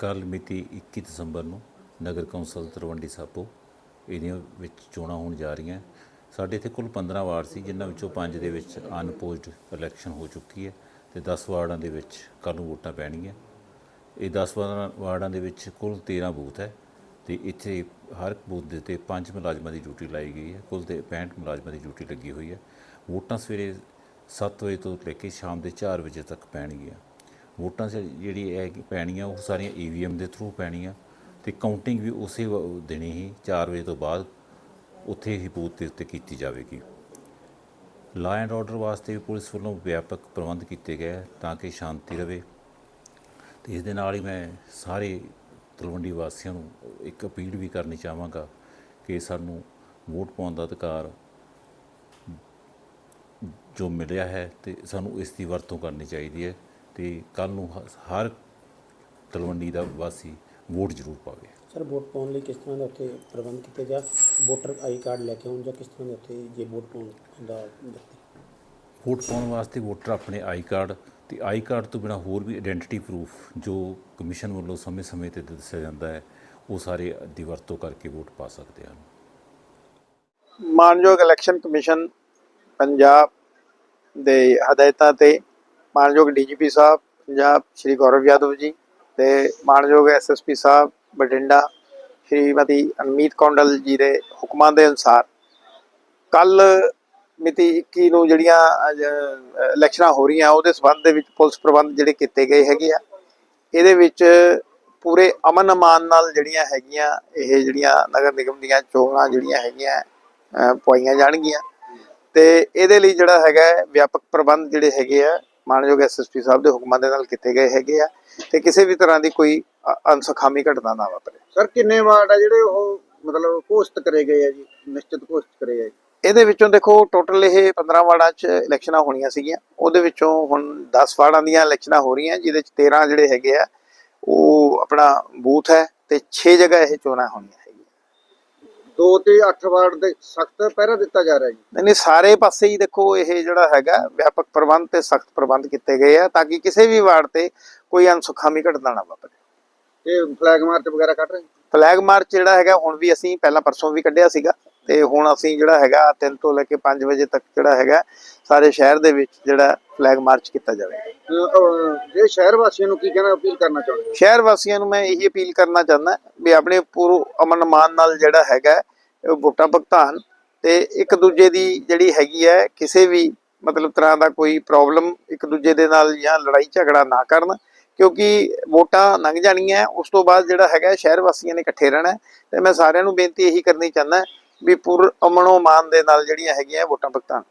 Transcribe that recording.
ਕੱਲ ਮਿਤੀ 21 ਦਸੰਬਰ ਨੂੰ ਨਗਰ ਕੌਂਸਲ ਤਰਵੰਡੀ ਸਾਬੋ ਇਹਦੀਆਂ ਵਿੱਚ ਚੋਣਾਂ ਹੋਣ ਜਾ ਰਹੀਆਂ। ਸਾਡੇ ਇੱਥੇ ਕੁੱਲ 15 ਵਾਰਡ ਸੀ, ਜਿਨ੍ਹਾਂ ਵਿੱਚੋਂ 5 ਦੇ ਵਿੱਚ ਅਨਪੋਜ਼ਡ ਇਲੈਕਸ਼ਨ ਹੋ ਚੁੱਕੀ ਹੈ ਤੇ 10 ਵਾਰਡਾਂ ਦੇ ਵਿੱਚ ਕੱਲ੍ਹ ਨੂੰ ਵੋਟਾਂ ਪੈਣਗੀਆਂ। ਇਹ 10 ਵਾਰਡਾਂ- ਵਾਰਡਾਂ ਦੇ ਵਿੱਚ ਕੁੱਲ 13 ਬੂਥ ਹੈ ਤੇ ਇੱਥੇ ਹਰ ਬੂਥ ਦੇ ਉੱਤੇ ਪੰਜ ਮੁਲਾਜ਼ਮਾਂ ਦੀ ਡਿਊਟੀ ਲਾਈ ਗਈ ਹੈ। ਕੁੱਲ ਤੇ 65 ਮੁਲਾਜ਼ਮਾਂ ਦੀ ਡਿਊਟੀ ਲੱਗੀ ਹੋਈ ਹੈ। ਵੋਟਾਂ ਸਵੇਰੇ 7 ਵਜੇ ਤੋਂ ਲੈ ਕੇ ਸ਼ਾਮ ਦੇ 4 ਵਜੇ ਤੱਕ ਪੈਣਗੀਆਂ। ਵੋਟਾਂ ਸ- ਜਿਹੜੀ ਹੈ ਪੈਣੀਆਂ, ਉਹ ਸਾਰੀਆਂ ਈਵੀਐਮ ਦੇ ਥਰੂ ਪੈਣੀਆਂ ਤੇ ਕਾਊਂਟਿੰਗ ਵੀ ਉਸੇ ਵ- ਦਿਨ ਹੀ 4 ਵਜੇ ਤੋਂ ਬਾਅਦ ਉੱਥੇ ਹੀ ਬੂਥ ਦੇ ਉੱਤੇ ਕੀਤੀ ਜਾਵੇਗੀ। ਲਾ ਐਂਡ ਆਰਡਰ ਵਾਸਤੇ ਵੀ ਪੁਲਿਸ ਵੱਲੋਂ ਵਿਆਪਕ ਪ੍ਰਬੰਧ ਕੀਤੇ ਗਏ ਤਾਂ ਕਿ ਸ਼ਾਂਤੀ ਰਵੇ। ਤੇ ਇਸ ਦੇ ਨਾਲ ਹੀ ਮੈਂ ਸਾਰੇ ਤਲਵੰਡੀ ਵਾਸੀਆਂ ਨੂੰ ਇੱਕ ਅਪੀਲ ਵੀ ਕਰਨੀ ਚਾਹਾਂਗਾ ਕਿ ਸਾਨੂੰ ਵੋਟ ਪਾਉਣ ਦਾ ਅਧਿਕਾਰ ਜੋ ਮਿਲਿਆ ਹੈ ਤੇ ਸਾਨੂੰ ਇਸ ਦੀ ਵਰਤੋਂ ਕਰਨੀ ਚਾਹੀਦੀ ਹੈ। ਤੇ ਕੱਲ ਨੂੰ ਹ- ਹਰ ਤਲਵੰਡੀ ਦਾ ਵਾਸੀ ਵੋਟ ਜ਼ਰੂਰ ਪਾਵੇ। ਸਰ ਵੋਟ ਪਾਉਣ ਲਈ ਕਿਸ ਤਰ੍ਹਾਂ ਦਾ ਉੱਥੇ ਪ੍ਰਬੰਧ ਕੀਤੇ ਜਾ ਵੋਟਰ ਆਈ ਕਾਰਡ ਲੈ ਕੇ ਆਉਣ ਜਾਂ ਕਿਸ ਤਰ੍ਹਾਂ ਦੇ ਉੱਥੇ ਜੇ ਵੋਟ ਪਾਉਣ ਦਾ ਵੋਟ ਪਾਉਣ ਵਾਸਤੇ ਵੋਟਰ ਆਪਣੇ ਆਈ ਕਾਰਡ ਤੇ ਆਈ ਕਾਰਡ ਤੋਂ ਬਿਨਾ ਹੋਰ ਵੀ ਆਇਡੈਂਟੀਟੀ ਪ੍ਰੂਫ ਜੋ ਕਮਿਸ਼ਨ ਵੱਲੋਂ ਸਮੇਂ-ਸਮੇਂ ਤੇ ਦੱਸਿਆ ਜਾਂਦਾ ਹੈ ਉਹ ਸਾਰੇ ਦੀ ਵਰਤੋਂ ਕਰਕੇ ਵੋਟ ਪਾ ਸਕਦੇ ਹਨ। ਮਾਨਯੋਗ ਇਲੈਕਸ਼ਨ ਕਮਿਸ਼ਨ ਪੰਜਾਬ ਦੇ ਹਦਾਇਤਾਂ ਤੇ ਮਾਨਯੋਗ ਡੀਜੀਪੀ ਸਾਹਿਬ ਪੰਜਾਬ ਸ਼੍ਰੀ ਗੌਰਵ ਯਾਦਵ ਜੀ ਤੇ ਮਾਨਯੋਗ ਐਸਐਸਪੀ ਸਾਹਿਬ ਬਠਿੰਡਾ ਸ਼੍ਰੀਮਤੀ ਅਨਮੀਤ ਕੌਂਡਲ ਜੀ ਦੇ ਹੁਕਮਾਂ ਦੇ ਅਨੁਸਾਰ ਕੱਲ ਮਿਤੀ 21 ਨੂੰ ਜਿਹੜੀਆਂ ਇਲੈਕਸ਼ਨਾਂ ਹੋ ਰਹੀਆਂ ਉਹਦੇ ਸਬੰਧ ਦੇ ਵਿੱਚ ਪੁਲਿਸ ਪ੍ਰਬੰਧ ਜਿਹੜੇ ਕੀਤੇ ਗਏ ਹੈਗੇ ਆ। ਇਹਦੇ ਵਿੱਚ ਪੂਰੇ ਅਮਨ ਅਮਾਨ ਨਾਲ ਜਿਹੜੀਆਂ ਹੈਗੀਆਂ ਇਹ ਜਿਹੜੀਆਂ ਨਗਰ ਨਿਗਮ ਦੀਆਂ ਚੋਣਾਂ ਜਿਹੜੀਆਂ ਹੈਗੀਆਂ ਅ, ਪਵਾਈਆਂ ਜਾਣਗੀਆਂ। ਤੇ ਇਹਦੇ ਲਈ ਜਿਹੜਾ ਹੈਗਾ ਵਿਆਪਕ ਪ੍ਰਬੰਧ ਜਿਹੜੇ ਹੈਗੇ ਆ ਮਾਨਯੋਗ ਐਸਐਸਪੀ ਸਾਹਿਬ ਦੇ ਹੁਕਮਾਂ ਦੇ ਨਾਲ ਕੀਤੇ ਗਏ ਹੈਗੇ ਆ ਤੇ ਕਿਸੇ ਵੀ ਤਰ੍ਹਾਂ ਦੀ ਕੋਈ ਅਨਸਖਾਮੀ ਘਟਨਾ ਨਾ ਵਾਪਰੇ। ਸਰ ਕਿੰਨੇ ਵਾਰਡ ਆ ਜਿਹੜੇ ਉਹ ਮਤਲਬ ਘੋਸ਼ਿਤ ਕਰੇ ਗਏ ਆ ਜੀ ਨਿਸ਼ਚਿਤ ਘੋਸ਼ਿਤ ਕਰੇ ਗਏ ਇਹਦੇ ਵਿੱਚੋਂ ਦੇਖੋ ਟੋਟਲ ਇਹ 15 ਵਾਰਡਾਂ 'ਚ ਇਲੈਕਸ਼ਨਾਂ ਹੋਣੀਆਂ ਸੀਗੀਆਂ। ਉਹਦੇ ਵਿੱਚੋਂ ਹੁਣ 10 ਵਾਰਡਾਂ ਦੀਆਂ ਇਲੈਕਸ਼ਨਾਂ ਹੋ ਰਹੀਆਂ ਜਿਹਦੇ 'ਚ 13 ਜਿਹੜੇ ਹੈਗੇ ਆ ਉਹ ਆਪਣਾ ਬੂਥ ਹੈ ਤੇ 6 ਜਗ੍ਹਾ ਇਹ ਚੋਣਾਂ ਹੋਣੀਆਂ। ਹੈਗੀਆਂ ਦੋ ਤੇ 8 ਵਾਰਡ ਦੇ ਸਖਤ ਪਹਿਰਾ ਦਿੱਤਾ ਜਾ ਰਿਹਾ ਜੀ। ਨਹੀਂ ਨਹੀਂ ਸਾਰੇ ਪਾਸੇ ਹੀ ਦੇਖੋ ਇਹ ਜਿਹੜਾ ਹੈਗਾ ਵਿਆਪਕ ਪ੍ਰਬੰਧ ਤੇ ਸਖਤ ਪ੍ਰਬੰਧ ਕੀਤੇ ਗਏ ਆ ਤਾਂ ਕਿ ਕਿਸੇ ਵੀ ਵਾਰਡ ਤੇ ਕੋਈ ਅਨਸੁਖਾਮੀ ਘਟਨਾ ਨਾ ਵਾਪਰੇ। ਤੇ ਫਲੈਗ ਮਾਰਚ ਵਗੈਰਾ ਕੱਢ ਰਹੇ? ਫਲੈਗ ਮਾਰਚ ਜਿਹੜਾ ਹੈਗਾ ਹੁਣ ਵੀ ਅਸੀਂ ਪਹਿਲਾਂ ਪਰਸੋਂ ਵੀ ਕੱਢਿਆ ਸੀਗਾ ਤੇ ਹੁਣ ਅਸੀਂ ਜਿਹੜਾ ਹੈਗਾ 3 ਤੋਂ ਲੈ ਕੇ 5 ਵਜੇ ਤੱਕ ਜਿਹੜਾ ਹੈਗਾ ਸਾਰੇ ਸ਼ਹਿਰ ਦੇ ਵਿੱਚ ਜਿਹੜਾ ਫਲੈਗ ਮਾਰਚ ਕੀਤਾ ਜਾਵੇਗਾ ਅਹ, ਅਹ, ਜੇ ਸ਼ਹਿਰ ਵਾਸੀਆਂ ਨੂੰ ਕੀ ਕਹਿਣਾ ਅਪੀਲ ਕਰਨਾ ਚਾਹੁੰਦੇ ਸ਼ਹਿਰ ਵਾਸੀਆਂ ਨੂੰ ਮੈਂ ਇਹੀ ਅਪੀਲ ਕਰਨਾ ਚਾਹੁੰਦਾ ਵੀ ਆਪਣੇ ਪੂਰ ਅਮਨ ਮਾਨ ਨਾਲ ਜਿਹੜਾ ਹੈਗਾ ਵੋਟਾਂ ਭੁਗਤਾਨ ਤੇ ਇੱਕ ਦੂਜੇ ਦੀ ਜਿਹੜੀ ਹੈਗੀ ਹੈ, ਕਿਸੇ ਵੀ ਮਤਲਬ ਤਰ੍ਹਾਂ ਦਾ ਕੋਈ ਪ੍ਰੋਬਲਮ ਇੱਕ ਦੂਜੇ ਦੇ ਨਾਲ ਜਾਂ ਲੜਾਈ ਝਗੜਾ ਨਾ ਕਰਨ, ਕਿਉਂਕਿ ਵੋਟਾਂ ਲੰਘ ਜਾਣੀਆਂ, ਉਸ ਤੋਂ ਬਾਅਦ ਜਿਹੜਾ ਹੈਗਾ ਸ਼ਹਿਰ ਵਾਸੀਆਂ ਨੇ ਇਕੱਠੇ ਰਹਿਣਾ ਹੈ। ਤੇ ਮੈਂ ਸਾਰਿਆਂ ਨੂੰ ਬੇਨਤੀ ਇਹੀ ਕਰਨੀ ਚਾਹੁੰਦਾ ਵੀ ਪੁਰ ਅਮਨੋ ਮਾਨ ਦੇ ਨਾਲ ਜਿਹੜੀਆਂ ਹੈਗੀਆਂ ਵੋਟਾਂ ਭੁਗਤਾਨ।